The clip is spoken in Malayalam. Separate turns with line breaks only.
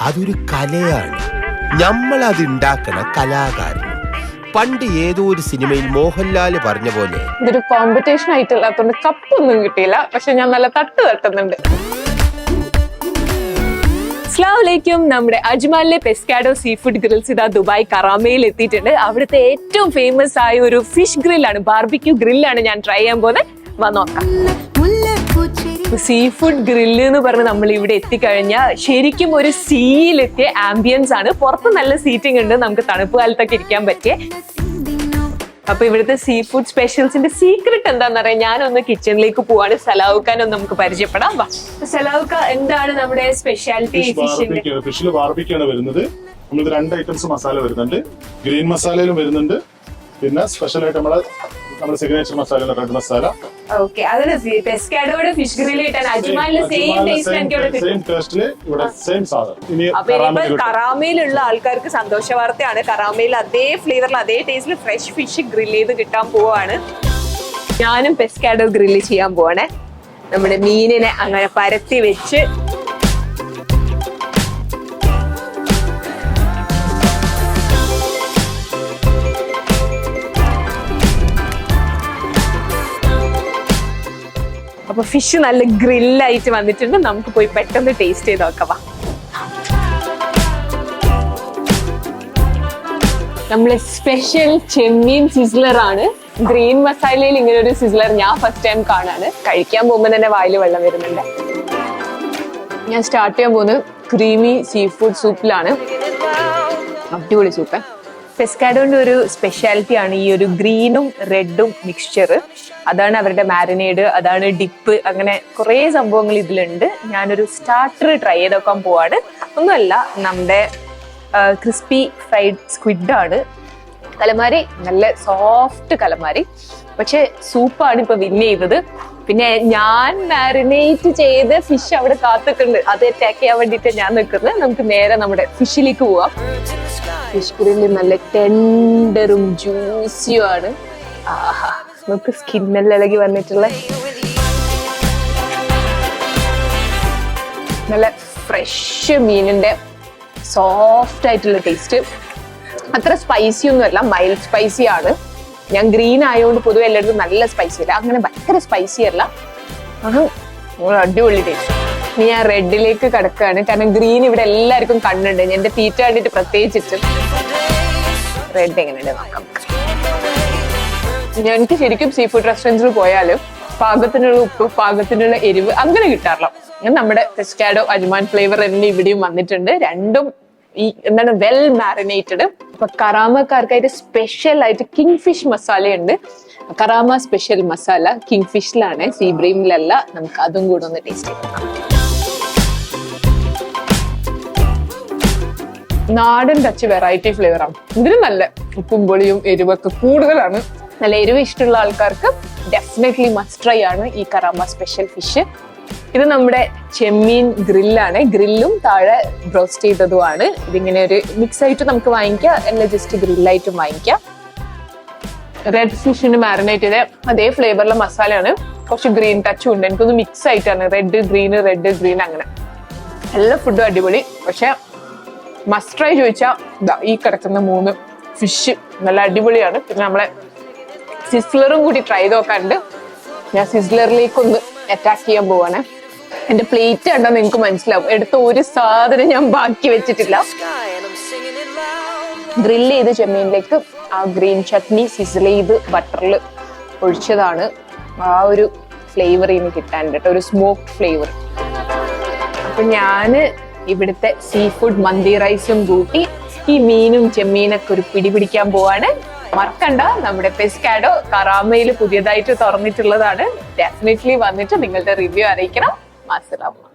അതൊരു കലയാണ്. നമ്മൾ അത് ഉണ്ടാക്കണ കലാകാരൻ. പണ്ട് ഏതോ ഒരു സിനിമയിൽ മോഹൻലാൽ പറഞ്ഞ പോലെ.
ഇതൊരു കോമ്പറ്റീഷൻ ആയിട്ടില്ലാത്തതുകൊണ്ട് കപ്പൊന്നും കിട്ടിയില്ല. പക്ഷെ ഞാൻ നല്ല തട്ട് തട്ടുന്നുണ്ട്. അസ്ലാമലൈക്കും നമ്മുടെ അജ്മാലിലെ പെസ്കാഡോ സീ ഫുഡ് ഗ്രിൽസ് ഇതാ ദുബായ് കറാമയിൽ എത്തിയിട്ടുണ്ട്. അവിടുത്തെ ഏറ്റവും ഫേമസ് ആയ ഒരു ഫിഷ് ഗ്രില്ലാണ് ബാർബിക്യൂ ഗ്രില്ലാണ് ഞാൻ ട്രൈ ചെയ്യാൻ പോകുന്നത്. വന്നോക്കാം. നോക്കാം സീ ഫുഡ് ഗ്രില്ല് എന്ന് പറഞ്ഞ് നമ്മൾ ഇവിടെ എത്തിക്കഴിഞ്ഞാൽ ശരിക്കും ഒരു സീയിലെത്തിയ ആംബിയൻസ് ആണ്. പുറത്ത് നല്ല സീറ്റിംഗ് ഉണ്ട്. നമുക്ക് തണുപ്പ് കാലത്തൊക്കെ ഇരിക്കാൻ പറ്റിയ. അപ്പൊ ഇവിടുത്തെ സീ ഫുഡ് സ്പെഷ്യൽസിന്റെ സീക്രട്ട് എന്താണെന്ന് അറിയാം. ഞാനൊന്ന് കിച്ചണിലേക്ക് പോവാണ്. സലാവുക്കാൻ ഒന്ന് നമുക്ക് പരിചയപ്പെടാം. സലാവുക്ക എന്താണ് നമ്മുടെ സ്പെഷ്യാലിറ്റി
ഫിഷിൽ ബാർബിക്കാണ് വരുന്നത്. നമ്മളിത് രണ്ട് ഐറ്റംസ് മസാല വരുന്നുണ്ട്. ഗ്രീൻ മസാലയിലും വരുന്നുണ്ട്. പിന്നെ സ്പെഷ്യൽ ആയിട്ട് നമ്മുടെ നമ്മുടെ signature masala red masala
okay അതാണ് പെസ്കാഡോയുടെ ഫിഷ് ഗ്രില്ല് കിട്ടാൻ. അജ്മാലിലെ സെയിം ടേസ്റ്റ് എനിക്ക് ഇവിടെ കിട്ടും അപ്പൊ ഇനിയിപ്പോ. കറാമയിലുള്ള ആൾക്കാർക്ക് സന്തോഷ വാർത്തയാണ് കറാമയിൽ അതേ ഫ്ലേവറിൽ അതേ ടേസ്റ്റിൽ ഫ്രഷ് ഫിഷ് ഗ്രില്ല് ചെയ്ത് കിട്ടാൻ പോവാണ്. ഞാനും പെസ്കാഡോ ഗ്രില്ല് ചെയ്യാൻ പോവാണ്. നമ്മുടെ മീനിനെ അങ്ങനെ പരത്തി വെച്ച് അപ്പൊ ഫിഷ് നല്ല ഗ്രില്ലായിട്ട് വന്നിട്ടുണ്ട്. നമുക്ക് പോയി പെട്ടെന്ന് ടേസ്റ്റ് ചെയ്ത് നോക്കാം. നമ്മളെ സ്പെഷ്യൽ ചെമ്മീൻ സിസ്ലർ ആണ്. ഗ്രീൻ മസാലയിൽ ഇങ്ങനെ ഒരു സിസ്ലർ ഞാൻ ഫസ്റ്റ് ടൈം കാണാണ്. കഴിക്കാൻ പോകുമ്പോൾ തന്നെ വായിൽ വെള്ളം വരുന്നുണ്ട്. ഞാൻ സ്റ്റാർട്ട് ചെയ്യാൻ പോകുന്നത് ക്രീമി സീ ഫുഡ് സൂപ്പിലാണ് അടിപൊളി സൂപ്പ് പെസ്കാഡോന്റെ ഒരു സ്പെഷ്യാലിറ്റി ആണ് ഈ ഒരു ഗ്രീനും റെഡും മിക്സ്ചർ അതാണ് അവരുടെ മാരിനേഡ് അതാണ് ഡിപ്പ് അങ്ങനെ കുറേ സംഭവങ്ങൾ ഇതിലുണ്ട്. ഞാനൊരു സ്റ്റാർട്ടർ ട്രൈ ചെയ്ത് നോക്കാൻ പോവാണ്. ഒന്നുമല്ല നമ്മുടെ ക്രിസ്പി ഫ്രൈഡ് സ്ക്വിഡ് ആണ്. കലമാരി നല്ല സോഫ്റ്റ് കലമാരി. പക്ഷെ സൂപ്പാണ് ഇപ്പൊ വിൻ ചെയ്തത്. പിന്നെ ഞാൻ മാരിനേറ്റ് ചെയ്ത് ഫിഷ് അവിടെ കാത്തിട്ടുണ്ട്. അത് അറ്റാക്ക് ചെയ്യാൻ വേണ്ടിയിട്ട് ഞാൻ നിൽക്കുന്നത്. നമുക്ക് നേരെ നമ്മുടെ ഫിഷിലേക്ക് പോവാം. ഫിഷ് ഗ്രില്ല് നല്ല ടെൻഡറും ജ്യൂസിയും ആണ്. ആഹാ നമുക്ക് സ്കിന്നെല്ലാം ഇളകി വന്നിട്ടുള്ള നല്ല ഫ്രഷ് മീനിന്റെ സോഫ്റ്റ് ആയിട്ടുള്ള ടേസ്റ്റ് അത്ര സ്പൈസി ഒന്നുമല്ല മൈൽഡ് സ്പൈസി ആണ്. ഞാൻ ഗ്രീൻ ആയതുകൊണ്ട് പൊതുവെ എല്ലായിടത്തും നല്ല സ്പൈസി അല്ല. അങ്ങനെ ഭയങ്കര സ്പൈസി അല്ല. അത് അടിപൊളി ടേസ്റ്റ് ഇനി ഞാൻ റെഡിലേക്ക് കിടക്കുകയാണ് കാരണം ഗ്രീൻ ഇവിടെ എല്ലാവർക്കും കണ്ണുണ്ട്. എന്റെ തീറ്റ കണ്ടിട്ട് പ്രത്യേകിച്ചിട്ട് റെഡ് എങ്ങനെയുണ്ട് നോക്കാം. എനിക്ക് ശരിക്കും സീ ഫുഡ് റെസ്റ്റോറന്റ്സിൽ പോയാലും പാകത്തിനുള്ള ഉപ്പ് പാകത്തിനുള്ള എരിവ് അങ്ങനെ കിട്ടാറില്ല. നമ്മുടെ പെസ്കാഡോ അജ്മാൻ ഫ്ലേവർ എന്നെ ഇവിടെയും വന്നിട്ടുണ്ട്. രണ്ടും ഈ എന്താണ് വെൽ മാരിനേറ്റഡ് അപ്പൊ കറാമക്കാർക്കായിട്ട് സ്പെഷ്യൽ ആയിട്ട് കിങ് ഫിഷ് മസാലയുണ്ട്. കറാമ സ്പെഷ്യൽ മസാല കിങ് ഫിഷിലാണ് സീ ബ്രീമിലല്ല നമുക്ക് അതും കൂടെ ഒന്ന് ടേസ്റ്റ് ചെയ്യാം. നാടൻ ടച്ച് വെറൈറ്റി ഫ്ലേവറാണ് ഇതിന് നല്ല ഉപ്പും പൊളിയും എരിവൊക്കെ കൂടുതലാണ്. നല്ല എരിവ് ഇഷ്ടമുള്ള ആൾക്കാർക്ക് ഡെഫിനറ്റ്ലി മസ്റ്റ് ട്രൈ ആണ് ഈ കറാമ സ്പെഷ്യൽ ഫിഷ് ഇത് നമ്മുടെ ചെമ്മീൻ ഗ്രില്ലാണ്. ഗ്രില്ലും താഴെ ബ്രോസ്റ്റ് ചെയ്തതുമാണ്. ഇതിങ്ങനെ ഒരു മിക്സ് ആയിട്ട് നമുക്ക് വാങ്ങിക്കാം. അല്ല ജസ്റ്റ് ഗ്രില്ലായിട്ടും വാങ്ങിക്കാം. റെഡ് ഫിഷിന് മാരിനേറ്റ് ചെയ്ത അതേ ഫ്ലേവറിലെ മസാലയാണ്. കുറച്ച് ഗ്രീൻ ടച്ചും ഉണ്ട്. എനിക്കൊന്ന് മിക്സ് ആയിട്ടാണ്. റെഡ് ഗ്രീൻ റെഡ് ഗ്രീൻ അങ്ങനെ. എല്ലാ ഫുഡും അടിപൊളി. പക്ഷെ മസ്റ്റ് ട്രൈ ചോദിച്ചാൽ ഈ കിടക്കുന്ന മൂന്ന് ഫിഷ് നല്ല അടിപൊളിയാണ്. പിന്നെ നമ്മളെ സിസ്ലറും കൂടി ട്രൈ ചെയ്ത് നോക്കാറുണ്ട് ഞാൻ സിസ്ലറിലേക്കൊന്ന് അറ്റാക്ക് ചെയ്യാൻ പോവാണ്. എന്റെ പ്ലേറ്റ് കണ്ടോ നിങ്ങൾക്ക് മനസ്സിലാവും. എടുത്ത ഒരു സാധനം ഞാൻ ബാക്കി വെച്ചിട്ടില്ല. ഗ്രില്ല് ചെയ്ത് ചെമ്മീനിലേക്ക് ആ ഗ്രീൻ ചട്നി സിസിൽ ചെയ്ത് ബട്ടറിൽ ഒഴിച്ചതാണ്. ആ ഒരു ഫ്ലേവർ ഇനി കിട്ടാൻ കേട്ടോ. ഒരു സ്മോക്ക് ഫ്ലേവർ അപ്പൊ ഞാൻ ഇവിടുത്തെ സീ ഫുഡ് മന്തി റൈസും കൂട്ടി ഈ മീനും ചെമ്മീനൊക്കെ ഒരു പിടി പിടിക്കാൻ പോവാണ്. മറക്കണ്ട നമ്മുടെ പെസ്കാഡോ കറാമയിൽ പുതിയതായിട്ട് തുറന്നിട്ടുള്ളതാണ്. ഡെഫിനറ്റ്ലി വന്നിട്ട് നിങ്ങളുടെ റിവ്യൂ അറിയിക്കണം.
மாசிலாமா